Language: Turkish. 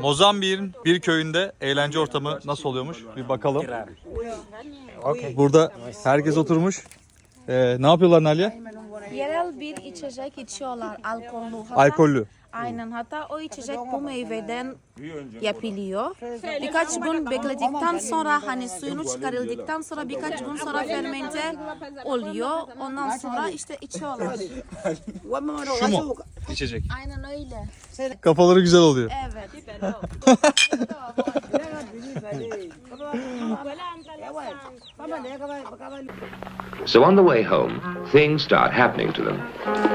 Mozambik'in bir köyünde eğlence ortamı nasıl oluyormuş? Bir bakalım. Burada herkes oturmuş. Ee, ne yapıyorlar Nalia? Yerel bir içecek içiyorlar alkollü. Hatta, Alkollü. Aynen hatta o içecek bu meyveden yapılıyor. Birkaç gün bekledikten sonra hani suyunu çıkarıldıktan sonra birkaç gün sonra fermente oluyor. Ondan sonra işte içiyorlar. Şu mu? İçecek. Aynen öyle. Kafaları güzel oluyor. Evet. So on the way home, things start happening to them.